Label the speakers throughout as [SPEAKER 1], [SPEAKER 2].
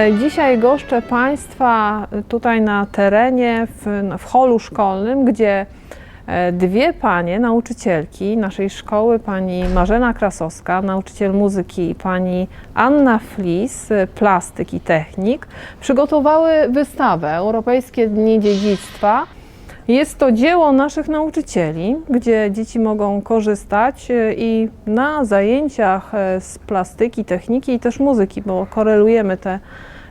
[SPEAKER 1] E, Dzisiaj goszczę Państwa tutaj na terenie, w, w holu szkolnym, gdzie e, dwie panie, nauczycielki naszej szkoły, pani Marzena Krasowska, nauczyciel muzyki i pani Anna Flis, e, plastyk i technik, przygotowały wystawę Europejskie Dni Dziedzictwa. Jest to dzieło naszych nauczycieli, gdzie dzieci mogą korzystać e, i na zajęciach e, z plastyki, techniki i też muzyki, bo korelujemy te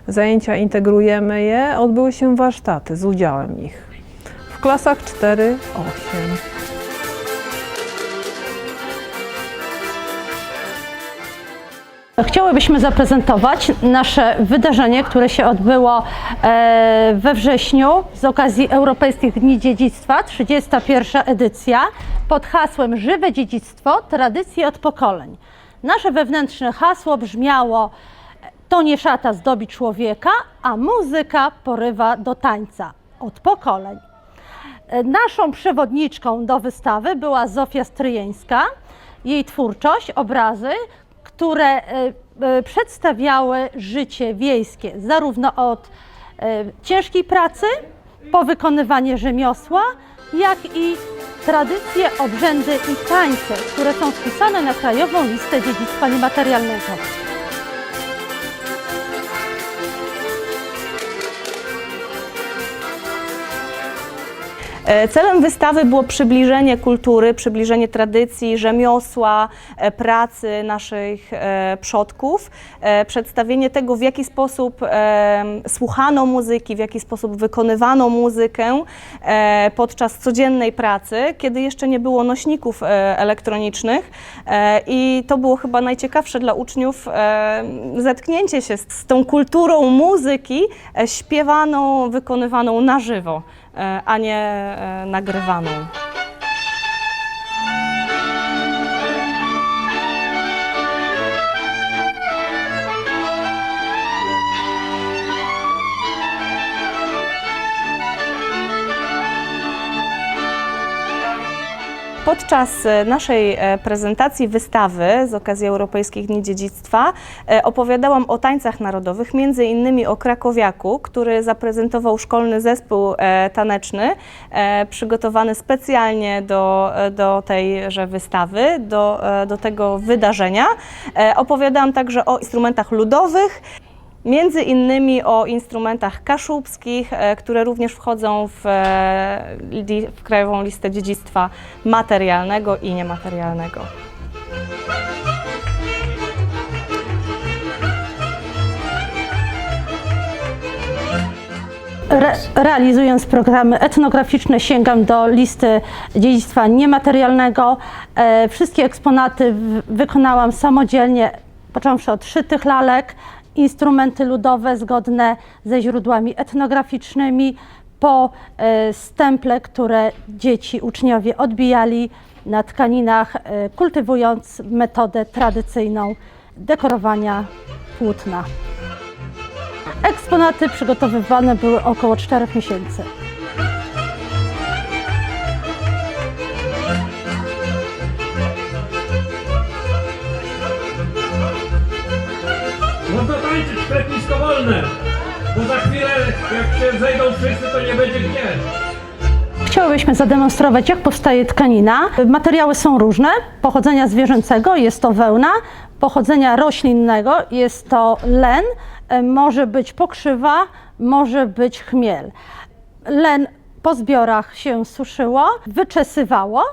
[SPEAKER 1] zajęcia, integrujemy je, odbyły się warsztaty z udziałem ich w klasach 4-8.
[SPEAKER 2] Chciałybyśmy zaprezentować nasze wydarzenie, które się odbyło e, we wrześniu z okazji Europejskich Dni Dziedzictwa, 31. edycja, pod hasłem Żywe dziedzictwo, tradycje od pokoleń. Nasze wewnętrzne hasło brzmiało to nie szata zdobi człowieka, a muzyka porywa do tańca od pokoleń. E, Naszą przewodniczką do wystawy była Zofia Stryjeńska. Jej twórczość, obrazy, które e, e, przedstawiały życie wiejskie, zarówno od e, ciężkiej pracy, po wykonywanie rzemiosła, jak i tradycje, obrzędy i tańce, które są wpisane na Krajową Listę Dziedzictwa Niematerialnego.
[SPEAKER 3] Celem wystawy było przybliżenie kultury, przybliżenie tradycji, rzemiosła, e, pracy naszych e, przodków, e, przedstawienie tego, w jaki sposób e, słuchano muzyki, w jaki sposób wykonywano muzykę e, podczas codziennej pracy, kiedy jeszcze nie było nośników e, elektronicznych. E, i to było chyba najciekawsze dla uczniów e, zetknięcie się z, tą kulturą muzyki e, śpiewaną, wykonywaną na żywo. e, a nie e, nagrywaną. Podczas e, naszej e, prezentacji wystawy z okazji Europejskich Dni Dziedzictwa e, opowiadałam o tańcach narodowych, między innymi o Krakowiaku, który zaprezentował szkolny zespół taneczny, przygotowany specjalnie do, do tejże wystawy, do, do tego wydarzenia. Opowiadałam także o instrumentach ludowych, Między innymi o instrumentach kaszubskich, e, które również wchodzą w, e, w Krajową Listę Dziedzictwa Materialnego i Niematerialnego.
[SPEAKER 2] Re, realizując programy etnograficzne sięgam do listy dziedzictwa niematerialnego. E, wszystkie eksponaty wykonałam samodzielnie, począwszy od szytych lalek, instrumenty ludowe zgodne ze źródłami etnograficznymi, po e, stemple, które dzieci, uczniowie odbijali na tkaninach, e, kultywując metodę tradycyjną dekorowania płótna. Eksponaty przygotowywane były około 4 miesięcy.
[SPEAKER 4] Wolne, bo za chwilę jak się zejdą wszyscy, to nie będzie gdzie.
[SPEAKER 2] Chciałybyśmy zademonstrować, jak powstaje tkanina. Materiały są różne. Pochodzenia zwierzęcego jest to wełna, pochodzenia roślinnego jest to len, e, może być pokrzywa, może być chmiel. Len po zbiorach się suszyło, wyczesywało.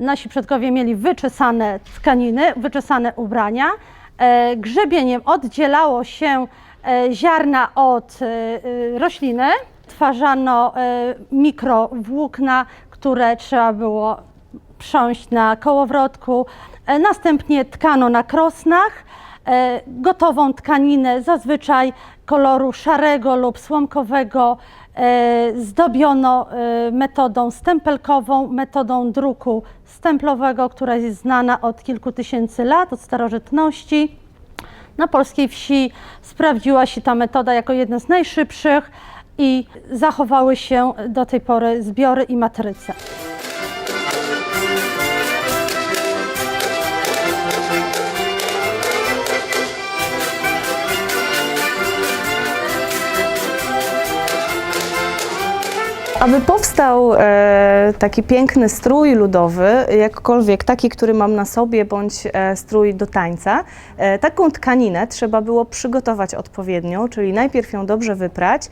[SPEAKER 2] Nasi przodkowie mieli wyczesane tkaniny, wyczesane ubrania. E, Grzebieniem oddzielało się ziarna od e, e, rośliny. Twarzano e, mikrowłókna, które trzeba było prząść na kołowrotku. E, Następnie tkano na krosnach. E, Gotową tkaninę, zazwyczaj koloru szarego lub słomkowego, e, zdobiono e, metodą stempelkową, metodą druku stemplowego, która jest znana od kilku tysięcy lat, od starożytności. Na polskiej wsi sprawdziła się ta metoda jako jedna z najszybszych i zachowały się do tej pory zbiory i matryce.
[SPEAKER 3] Aby powstał e, taki piękny strój ludowy, jakkolwiek taki, który mam na sobie, bądź e, strój do tańca, e, taką tkaninę trzeba było przygotować odpowiednio, czyli najpierw ją dobrze wyprać,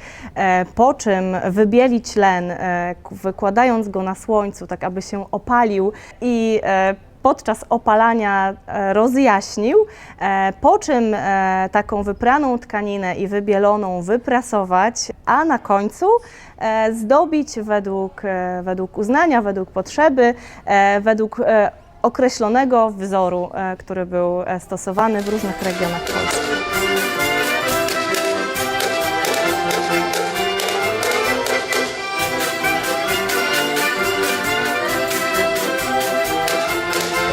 [SPEAKER 3] po czym wybielić len, wykładając go na słońcu, tak aby się opalił i podczas opalania rozjaśnił, po czym taką wypraną tkaninę i wybieloną wyprasować, a na końcu zdobić według, e, według uznania, według potrzeby, e, według e, określonego wzoru, e, który był e, stosowany w różnych regionach Polski.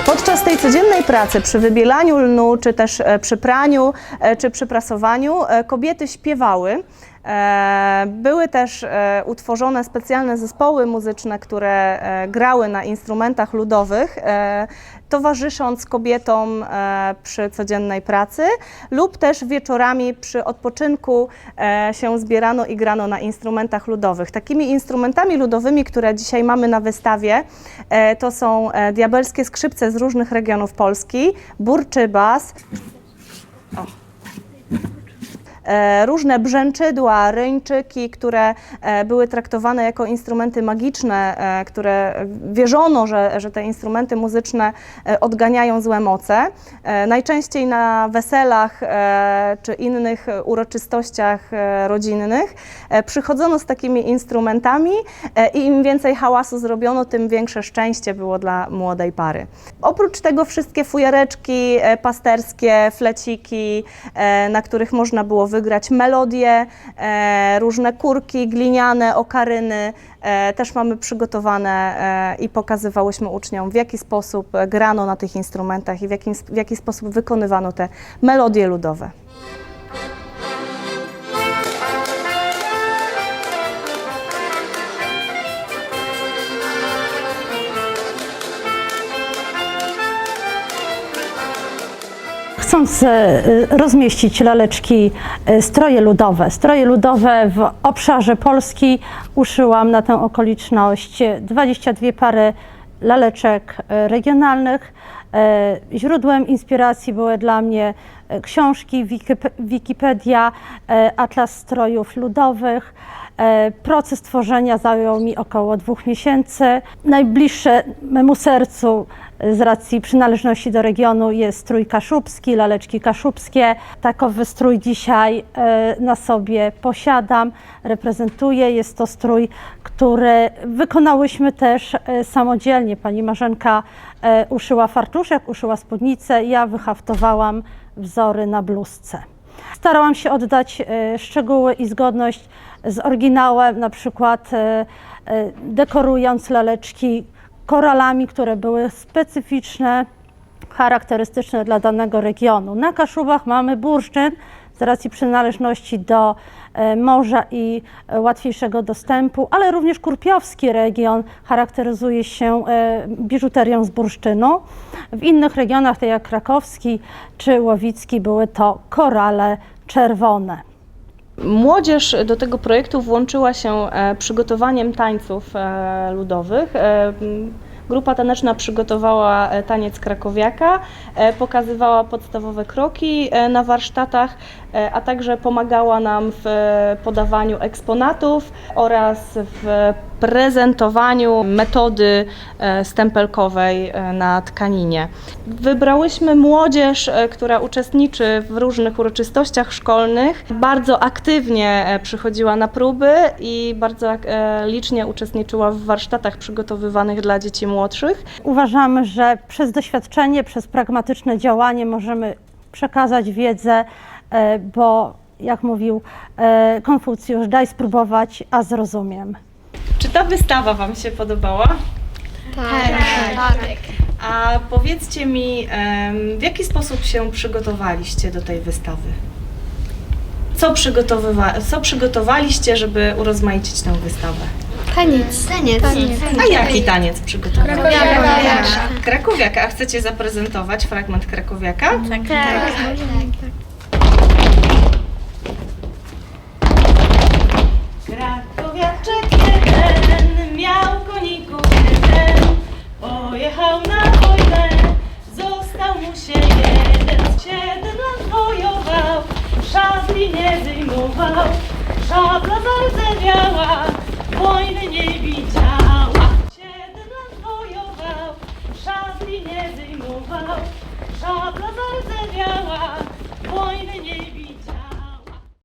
[SPEAKER 3] Podczas tej codziennej pracy, przy wybielaniu lnu, czy też e, przy praniu, e, czy przy prasowaniu, e, kobiety śpiewały. E, Były też e, utworzone specjalne zespoły muzyczne, które e, grały na instrumentach ludowych, towarzysząc kobietom przy codziennej pracy, lub też wieczorami przy odpoczynku się zbierano i grano na instrumentach ludowych. Takimi instrumentami ludowymi, które dzisiaj mamy na wystawie, to są diabelskie skrzypce z różnych regionów Polski, burczybas, e, różne brzęczydła, ryńczyki, które e, były traktowane jako instrumenty magiczne, e, które wierzono, że, że te instrumenty muzyczne e, odganiają złe moce. E, Najczęściej na weselach e, czy innych uroczystościach e, rodzinnych e, przychodzono z takimi instrumentami e, i im więcej hałasu zrobiono, tym większe szczęście było dla młodej pary. Oprócz tego wszystkie fujareczki e, pasterskie, fleciki, e, na których można było wygrać melodie, e, różne kurki gliniane, okaryny, e, też mamy przygotowane e, i pokazywałyśmy uczniom, w jaki sposób grano na tych instrumentach i w jaki, w jaki sposób wykonywano te melodie ludowe.
[SPEAKER 2] Chcąc e, rozmieścić laleczki, e, stroje ludowe, stroje ludowe w obszarze Polski, uszyłam na tę okoliczność 22 pary laleczek e, regionalnych. Źródłem inspiracji były dla mnie książki, Wikip- Wikipedia, Atlas strojów ludowych. E, Proces tworzenia zajął mi około dwóch miesięcy. Najbliższe memu sercu e, z racji przynależności do regionu jest strój kaszubski, laleczki kaszubskie. Takowy strój dzisiaj e, na sobie posiadam, reprezentuję. Jest to strój, który wykonałyśmy też samodzielnie. Pani Marzenka uszyła fartuszek, uszyła spódnicę, ja wyhaftowałam wzory na bluzce. Starałam się oddać e, szczegóły i zgodność z oryginałem, na przykład e, e, dekorując laleczki koralami, które były specyficzne, charakterystyczne dla danego regionu. Na Kaszubach mamy bursztyn z racji przynależności do e, morza i e, łatwiejszego dostępu, ale również Kurpiowski region charakteryzuje się e, biżuterią z bursztynu. W innych regionach, tak jak krakowski czy łowicki, były to korale czerwone.
[SPEAKER 3] Młodzież do tego projektu włączyła się przygotowaniem tańców ludowych. Grupa taneczna przygotowała taniec krakowiaka, pokazywała podstawowe kroki na warsztatach, a także pomagała nam w e, podawaniu eksponatów oraz w prezentowaniu metody e, stempelkowej e, na tkaninie. Wybrałyśmy młodzież, e, która uczestniczy w różnych uroczystościach szkolnych. Bardzo aktywnie e, przychodziła na próby i bardzo e, licznie uczestniczyła w warsztatach przygotowywanych dla dzieci młodszych.
[SPEAKER 2] Uważamy, że przez doświadczenie, przez pragmatyczne działanie możemy przekazać wiedzę, e, bo jak mówił e, Konfucjusz, daj spróbować, a zrozumiem.
[SPEAKER 3] Czy ta wystawa Wam się podobała?
[SPEAKER 5] Tak.
[SPEAKER 3] A powiedzcie mi, w jaki sposób się przygotowaliście do tej wystawy? Co, przygotowywa- co przygotowaliście, żeby urozmaicić tę wystawę?
[SPEAKER 5] Taniec. Taniec.
[SPEAKER 3] A jaki taniec przygotowaliście?
[SPEAKER 5] Krakowiaka.
[SPEAKER 3] Krakowiaka. A chcecie zaprezentować fragment Krakowiaka?
[SPEAKER 5] Tak. tak.
[SPEAKER 3] Krakowiaczek się jeden z siedem lat szabli nie wyjmował, szabla zardzewiała, wojny nie widziała. Siedem lat wojował, szabli nie wyjmował, szabla zardzewiała, wojny nie widziała.